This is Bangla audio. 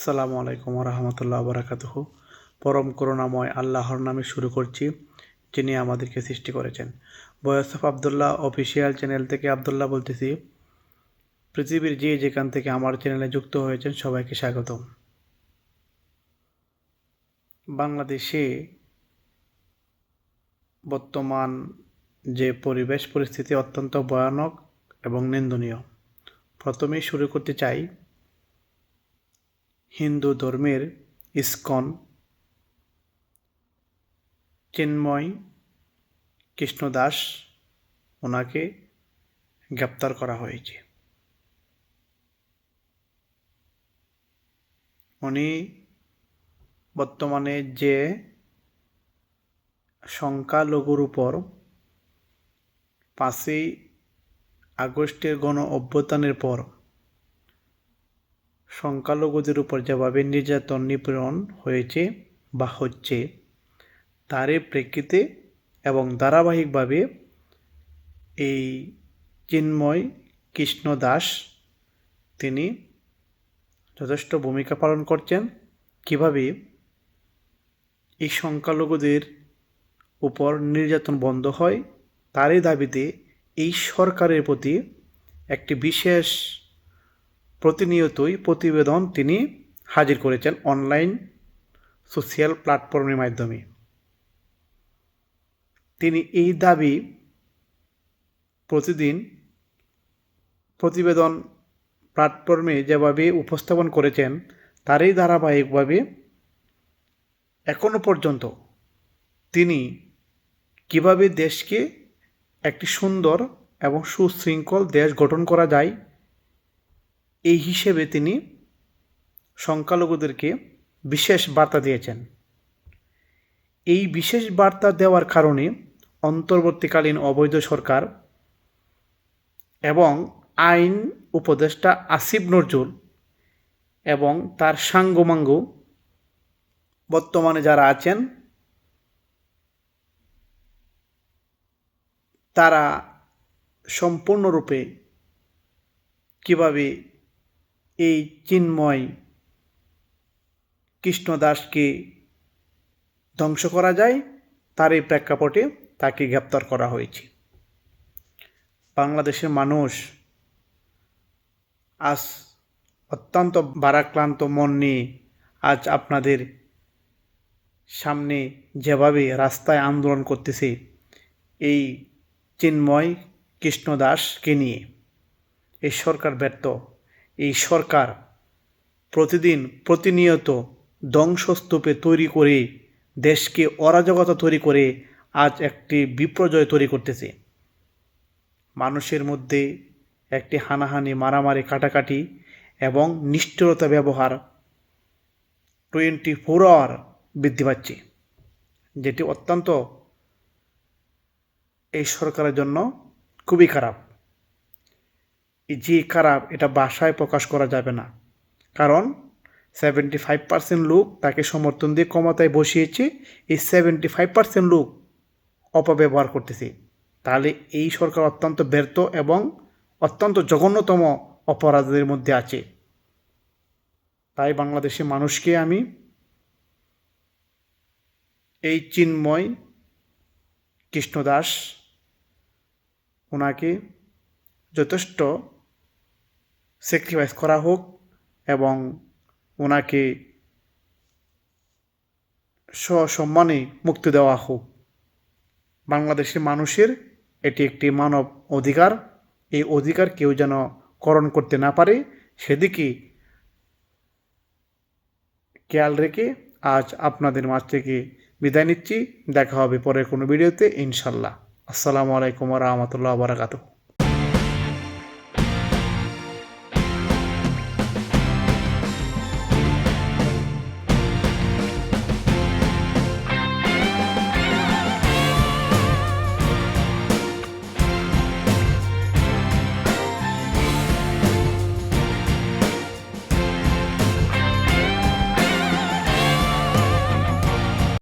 আসসালামু আলাইকুম রহমতুল্লাহ বরাকাতুহ পরম করুণাময় আল্লাহর নামে শুরু করছি, যিনি আমাদেরকে সৃষ্টি করেছেন। বয়সফ আবদুল্লাহ অফিসিয়াল চ্যানেল থেকে আবদুল্লাহ বলতেছি, পৃথিবীর যে যেখান থেকে আমার চ্যানেলে যুক্ত হয়েছেন সবাইকে স্বাগতম। বাংলাদেশে বর্তমান যে পরিবেশ, পরিস্থিতি অত্যন্ত ভয়ানক এবং নিন্দনীয়। প্রথমেই শুরু করতে চাই হিন্দু ধর্মের ইস্কন চিন্ময় কৃষ্ণদাস ওনাকে গ্রেপ্তার করা হয়েছে। উনি বর্তমানে যে সংখ্যালঘুর উপর পাঁচই আগস্টের গণ অভ্যুত্থানের পর সংখ্যালঘুদের উপর যেভাবে নির্যাতন নিপীড়ন হয়েছে বা হচ্ছে, তারই প্রেক্ষিতে এবং ধারাবাহিকভাবে এই চিন্ময় কৃষ্ণ দাস, তিনি যথেষ্ট ভূমিকা পালন করছেন। কীভাবে এই সংখ্যালঘুদের উপর নির্যাতন বন্ধ হয়, তারই দাবিতে এই সরকারের প্রতি একটি বিশেষ প্রতিনিয়তই প্রতিবেদন তিনি হাজির করেছেন অনলাইন সোশ্যাল প্ল্যাটফর্মের মাধ্যমে। তিনি এই দাবি প্রতিদিন প্রতিবেদন প্ল্যাটফর্মে যেভাবে উপস্থাপন করেছেন, তারই ধারাবাহিকভাবে এখনও পর্যন্ত তিনি কীভাবে দেশকে একটি সুন্দর এবং সুশৃঙ্খল দেশ গঠন করা যায় এই হিসেবে তিনি সংখ্যালঘুদেরকে বিশেষ বার্তা দিয়েছেন। এই বিশেষ বার্তা দেওয়ার কারণে অন্তর্বর্তীকালীন অবৈধ সরকার এবং আইন উপদেষ্টা আসিফ নজরুল এবং তার সাঙ্গমাঙ্গ বর্তমানে যারা আছেন, তারা সম্পূর্ণরূপে কীভাবে এই চিন্ময় কৃষ্ণদাসকে ধ্বংস করা যায়, তার এই প্রেক্ষাপটে তাকে গ্রেপ্তার করা হয়েছে। বাংলাদেশের মানুষ আজ অত্যন্ত বারাক্রান্ত মন নিয়ে আজ আপনাদের সামনে যেভাবে রাস্তায় আন্দোলন করতেছে, এই চিন্ময় কৃষ্ণদাসকে নিয়ে। এই সরকার ব্যর্থ। এই সরকার প্রতিদিন প্রতিনিয়ত ধ্বংসস্তূপে তৈরি করে দেশকে অরাজকতা তৈরি করে আজ একটি বিপর্যয় তৈরি করতেছে। মানুষের মধ্যে একটি হানাহানি, মারামারি, কাটাকাটি এবং নিষ্ঠুরতা ব্যবহার টোয়েন্টি ফোর আওয়ার বৃদ্ধি পাচ্ছে, যেটি অত্যন্ত এই সরকারের জন্য খুবই খারাপ। যে খারাপ এটা বাসায় প্রকাশ করা যাবে না। কারণ সেভেন্টি ফাইভ পার্সেন্ট লোক তাকে সমর্থন দিয়ে ক্ষমতায় বসিয়েছে, এই সেভেন্টি ফাইভ পার্সেন্ট লোক অপব্যবহার করতেছে। তাহলে এই সরকার অত্যন্ত ব্যর্থ এবং অত্যন্ত জঘন্যতম অপরাধের মধ্যে আছে। তাই বাংলাদেশের মানুষকে আমি এই চিন্ময় কৃষ্ণদাস ওনাকে যথেষ্ট স্যাক্রিফাইস করা হোক এবং ওনাকে সসম্মানে মুক্তি দেওয়া হোক। বাংলাদেশের মানুষের এটি একটি মানব অধিকার। এই অধিকার কেউ যেন করণ করতে না পারে, সেদিকে খেয়াল রেখে আজ আপনাদের মাঝ থেকে বিদায় নিচ্ছি। দেখা হবে পরের কোনো ভিডিওতে, ইনশাল্লাহ। আসসালামু আলাইকুম রহমতুল্লাহ বারাকাতুহ।